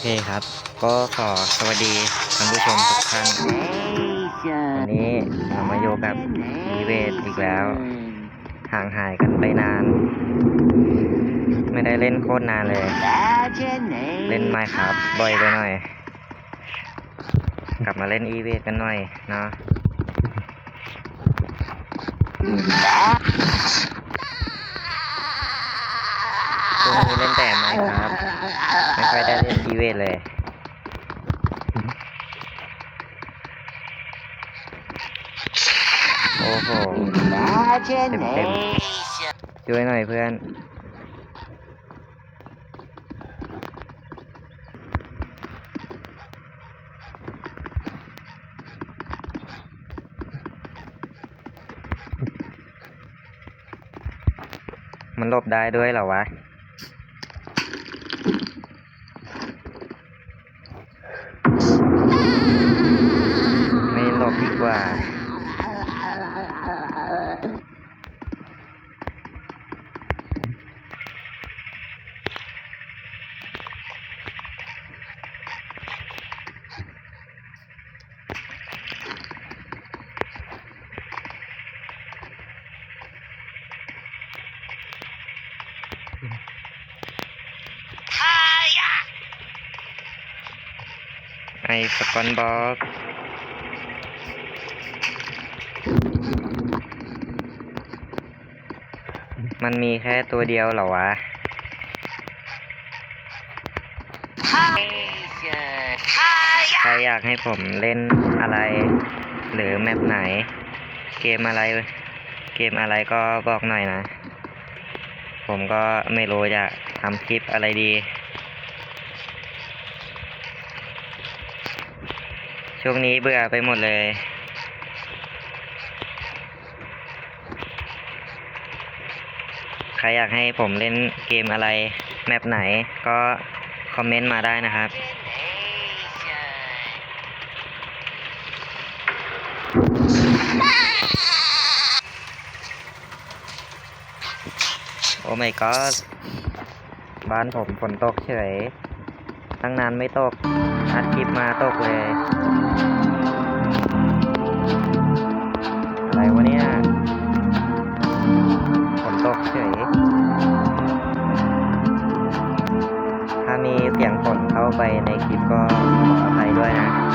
เคครับ ก็ขอสวัสดีท่านผู้ชมทุกท่านวันนี้เรามาอยู่กับอีเวทอีกแล้ว ห่างหายกันไปนาน ไม่ได้เล่นโคตรนานเลย เล่นไมค์ครับบ่อยไปหน่อย กลับมาเล่นอีเวทกันหน่อยเนาะ ช่วงนี้เล่นแต่ไมค์ครับ ไม่ค่อยได้เล่นอีเวทเลยโอ้โหเต็มเต็มช่วยหน่อยเพื่อนมันหลบได้ด้วยเหรอวะ สปอนบ็อกมันมีแค่ตัวเดียวเหรอวะใครอยากให้ผมเล่นอะไร หรือแมปไหน เกมอะไร เกมอะไรก็บอกหน่อยนะ ผมก็ไม่รู้จะทำคลิปอะไรดี ช่วงนี้เบื่อไปหมดเลยใครอยากให้ผมเล่นเกมอะไร แมปไหนก็คอมเมนต์มาได้นะครับ โอ้ my god บ้านผมฝนตกเฉย ตั้งนานไม่ตกอัดคลิปมาตกเลย ไปในคลิปก็ขออภัยด้วยนะ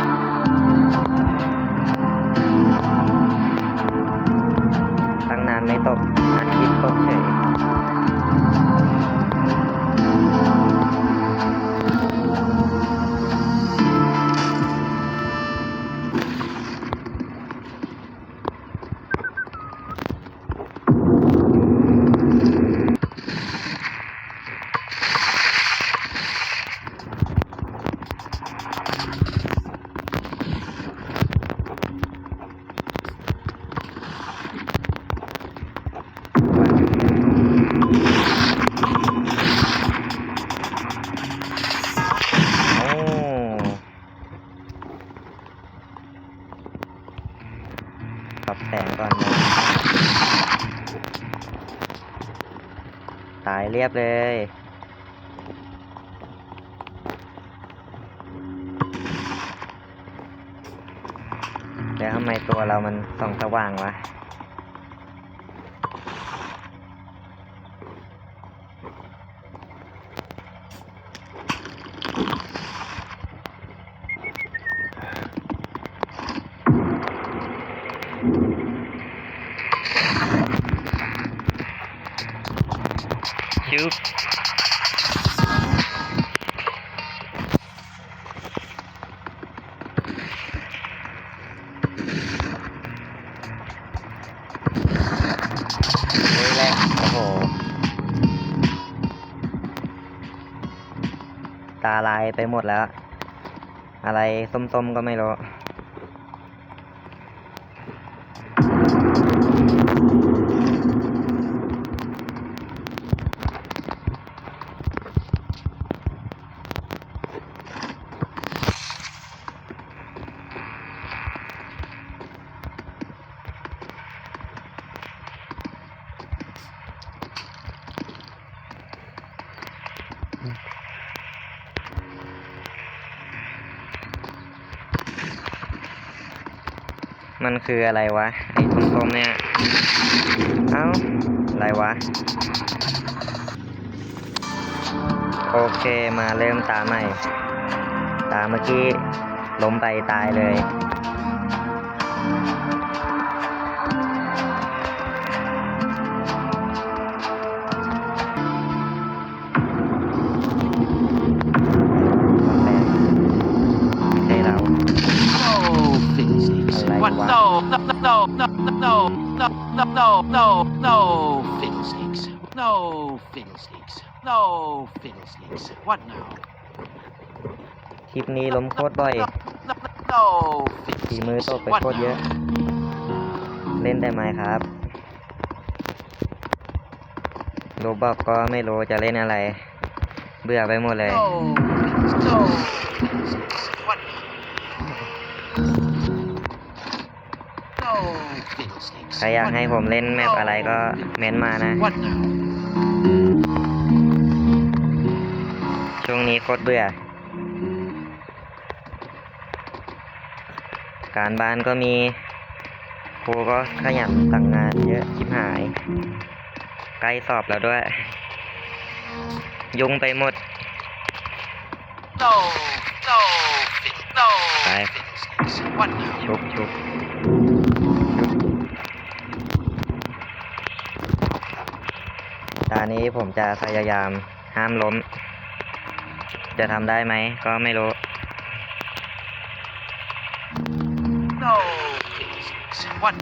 เรียบเลย แล้วทำไมตัวเรามันส่องสว่างวะ และโอ้โห ตาลายไปหมดแล้ว อะไรส้มๆก็ไม่รู้ มันคืออะไรวะ ไอ้ส้มๆเนี่ย เอ้า อะไรวะ โอเคมาเริ่มตาใหม่ ตาเมื่อกี้ล้มไปตายเลย No fiddlesticks. What now? คลิปนี้ล้มโคตรบ่อย No, no, no ฝีมือ fiddlesticks. ตกไป What โคตรเยอะ now? เล่นได้ไหมครับโรบอกก็ไม่รู้จะเล่นอะไร เบื่อไปหมดเลย No fiddlesticks. No fiddlesticks. What now? No fiddlesticks. ใครอยาก What ให้ now? ผมเล่นแมปอะไรก็เม้นมานะ What now? นี้โคตรเบื่อ การบ้านก็มี ครูก็ขยันสั่งงานเยอะชิบหาย ใกล้สอบแล้วด้วย ยุ่งไปหมด No, no, fit, no, Five. fiddlesticks. What now? ชุบชุบตอนนี้ผมจะพยายามห้ามล้ม จะทำได้ไหมก็ไม่รู้ no it's what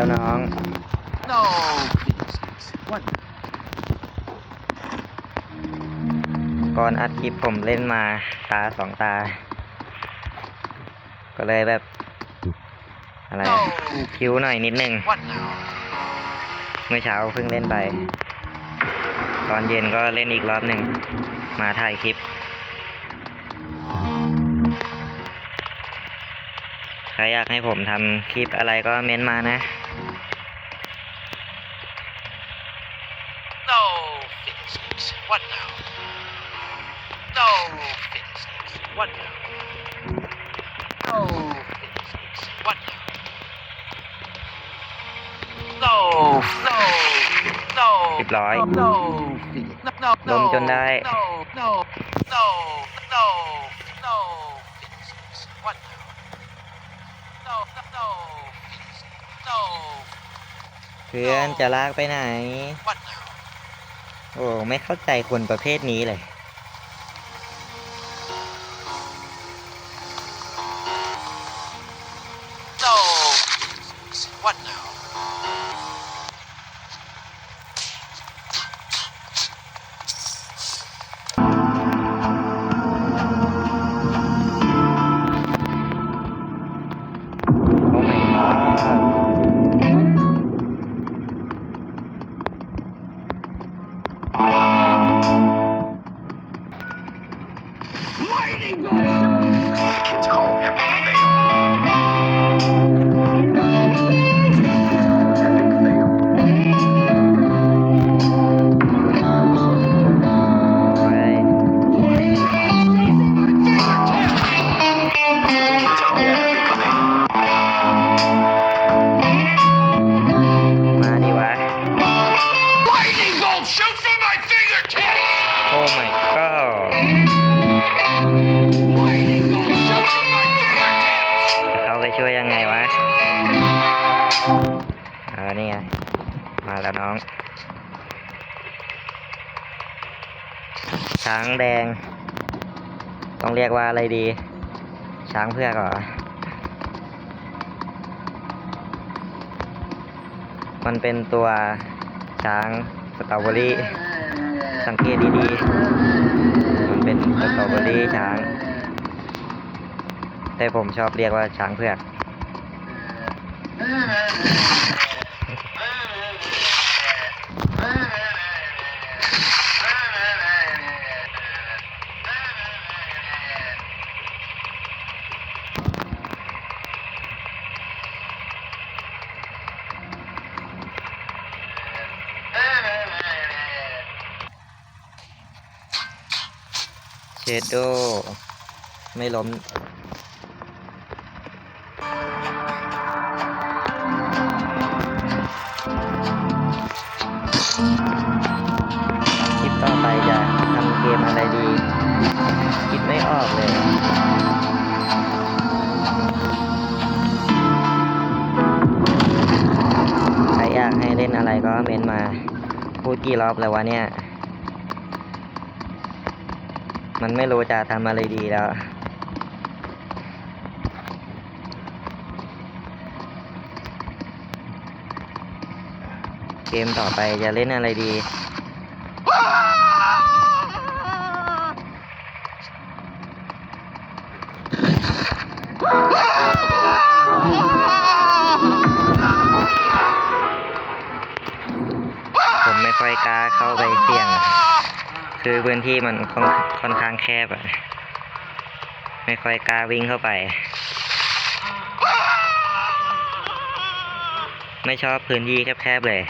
แล้วน้อง No, fiddlesticks. What now? ก่อนอัดคลิปผมเล่นมาตาสองตา ก็เลยแบบ อะไรอะ No, คิวหน่อยนิดนึง what now? เมื่อเช้าเพิ่งเล่นไป ตอนเย็นก็เล่นอีกรอบหนึ่ง มาถ่ายคลิป ครอยากให้ผมทำคลิปอะไรก็เม้นมานะ No, fiddlesticks. What now? No, fiddlesticks. What now? No, fiddlesticks. What now? No, no, no. เรียบร้อย No, fiddle- no, no, ล้มจนได้ No, no, no, no, no, fiddlesticks. What now? No, no, no, fiddlesticks. No, เพื่อนจะลากไปไหน โอ้ไม่เข้าใจคนประเภทนี้เลย ช้างแดง ต้องเรียกว่าอะไรดี ช้างเผือกเหรอมันเป็นตัวช้างสตรอเบอรี่ สังเกตดีๆ มันเป็นสตรอเบอรี่ช้าง แต่ผมชอบเรียกว่าช้างเผือก ดโด ไม่ล้มคลิปต่อไปจะทำเกมอะไรดี คิดไม่ออกเลยใครอยากให้เล่นอะไรก็เมนมา พูดกี่รอบแล้ววะเนี่ย มันไม่รู้จะทำอะไรดีแล้ว เกมต่อไปจะเล่นอะไรดี ผมไม่ค่อยกล้าเข้าไปเสี่ยง คือพื้นที่มันค่อนค่อนข้างแคบอะไม่ค่อยกล้าวิ่งเข้าไป ไม่ชอบพื้นที่แคบๆเลย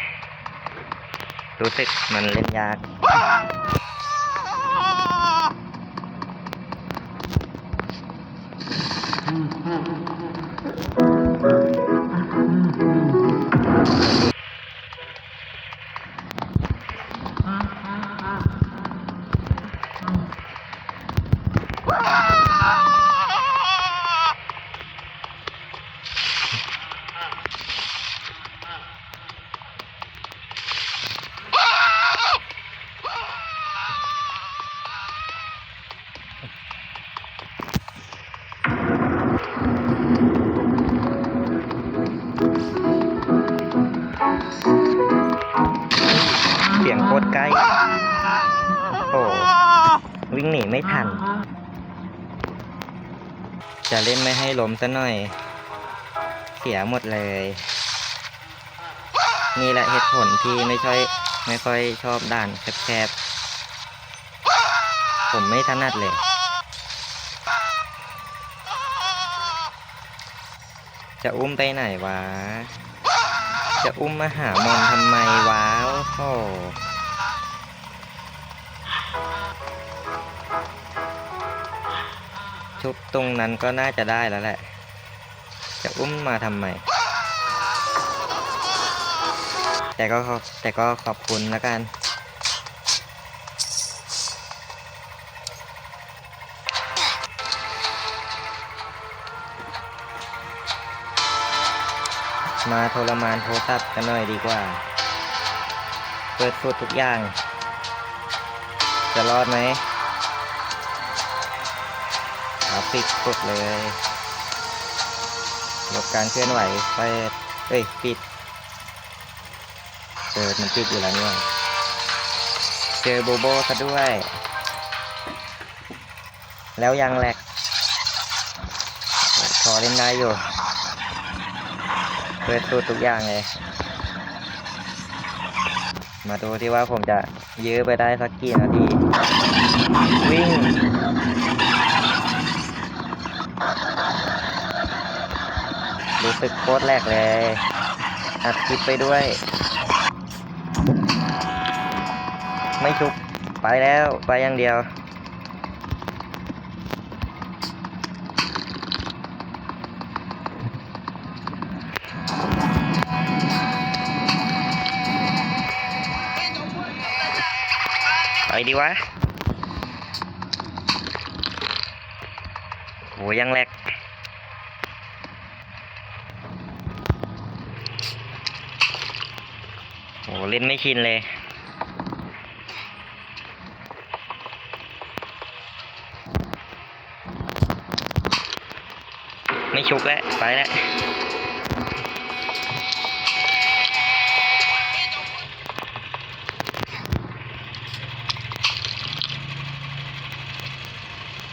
รู้สึกมันเล่นยากเสี ตรใกล้ โอ้วิ่งหนีไม่ทัน จะเล่นไม่ให้ล้มซะหน่อย เสียหมดเลย นี่แหละเหตุผลที่ไม่ค่อยไม่ค่อยชอบด่านแคบๆ ผมไม่ถนัดเลยจะอุ้มไปไหนวะ จะอุ้มมาหามอนทำไมวะ โอ้โห ชุบตรงนั้นก็น่าจะได้แล้วแหละ จะอุ้มมาทำไม แต่ก็ขอบแต่ก็ขอบคุณแล้วกัน มาทรมานโทรศัพท์กันหน่อยดีกว่า เปิดสุดทุกอย่าง จะรอดไหม เอาปิดสุดเลยลดการเคลื่อนไหวเปิดเอ้ยปิด เปิดมันปิดอยู่แล้วเนี่ยเจอโบโบซะด้วย แล้วยังแหลกพอเล่นได้อยู่ เปิดสูตรทุกอย่างเลย มาดูที่ว่าผมจะยื้อไปได้สักกี่นาที วิ่ง รู้สึกโคตรแรกเลยอัดคลิปไปด้วย ไม่ชุบไปแล้วไปอย่างเดียว ไปดีวะโหยังแหลก โห เล่นไม่ชินเลย ไม่ชุกแล้ว ไปแล้ว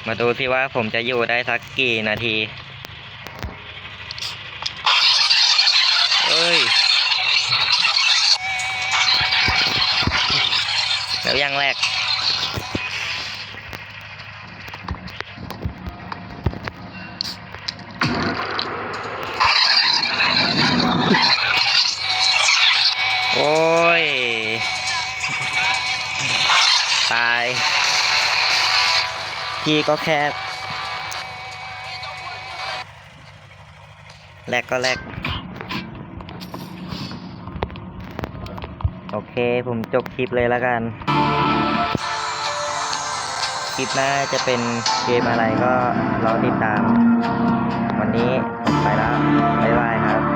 มาดูสิว่าผมจะอยู่ได้สักกี่นาที โอ้ย ตาย พี่ก็แคบแลกก็แลกโอเค ผมจบคลิปเลยแล้วกัน คลิปหน้าจะเป็นเกมอะไรก็รอติดตาม วันนี้ไปแล้ว บ๊ายบายครับ